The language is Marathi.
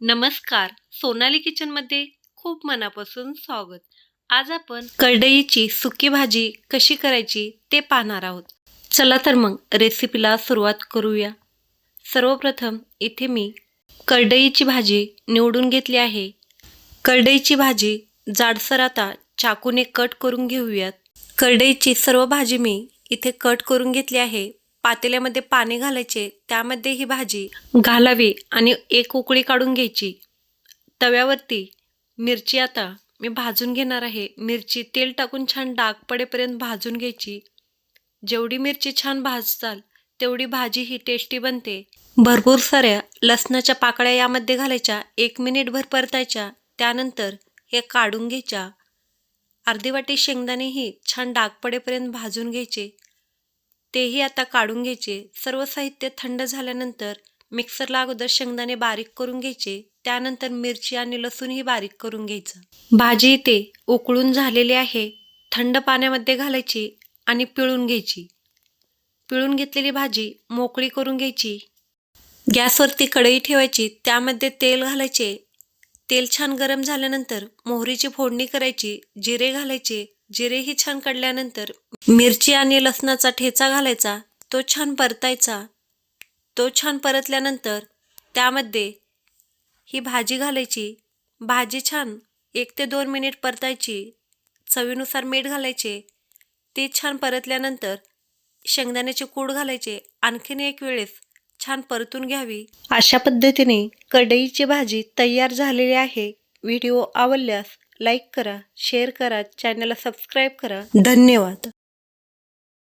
नमस्कार. सोनाली किचनमध्ये खूप मनापासून स्वागत. आज आपण करडईची सुकी भाजी कशी करायची ते पाहणार आहोत. चला तर मग रेसिपीला सुरुवात करूया. सर्वप्रथम इथे मी करडईची भाजी निवडून घेतली आहे. करडईची भाजी जाडसर आता चाकूने कट करून घेऊयात. करडईची सर्व भाजी मी इथे कट करून घेतली आहे. पातेल्यामध्ये पाणी घालायचे त्यामध्ये ही भाजी घालावी आणि एक उकळी काढून घ्यायची. तव्यावरती मिरची आता मी भाजून घेणार आहे. मिरची तेल टाकून छान डाग पडेपर्यंत भाजून घ्यायची. जेवढी मिरची छान भाजताल तेवढी भाजी ही टेस्टी बनते. भरपूर साऱ्या लसणाच्या पाकळ्या यामध्ये घालायच्या एक मिनिटभर परतायच्या त्यानंतर हे काढून घ्यायच्या. अर्धी वाटी शेंगदाणेही छान डाग पडेपर्यंत भाजून घ्यायचे. तेही आता काढून घ्यायचे. सर्व साहित्य थंड झाल्यानंतर मिक्सरला अगोदर शेंगदाणे बारीक करून घ्यायचे. त्यानंतर मिरची आणि लसूणही बारीक करून घ्यायचं. भाजी इथे उकळून झालेली आहे. थंड पाण्यामध्ये घालायची आणि पिळून घ्यायची. पिळून घेतलेली भाजी मोकळी करून घ्यायची. गॅसवरती कढई ठेवायची. त्यामध्ये तेल घालायचे. तेल छान गरम झाल्यानंतर मोहरीची फोडणी करायची. जिरे घालायचे. जिरेही छान काढल्यानंतर मिरची आणि लसणाचा ठेचा घालायचा तो छान परतायचा. तो छान परतल्यानंतर त्यामध्ये ही भाजी घालायची. भाजी छान एक ते दोन मिनिट परतायची. चवीनुसार मीठ घालायचे. ते छान परतल्यानंतर शेंगदाण्याचे कूड घालायचे. आणखीन एक वेळेस छान परतून घ्यावी. अशा पद्धतीने कढईची भाजी तयार झालेली आहे. व्हिडिओ आवडल्यास लाईक करा शेअर करा चॅनलला सबस्क्राईब करा. धन्यवाद.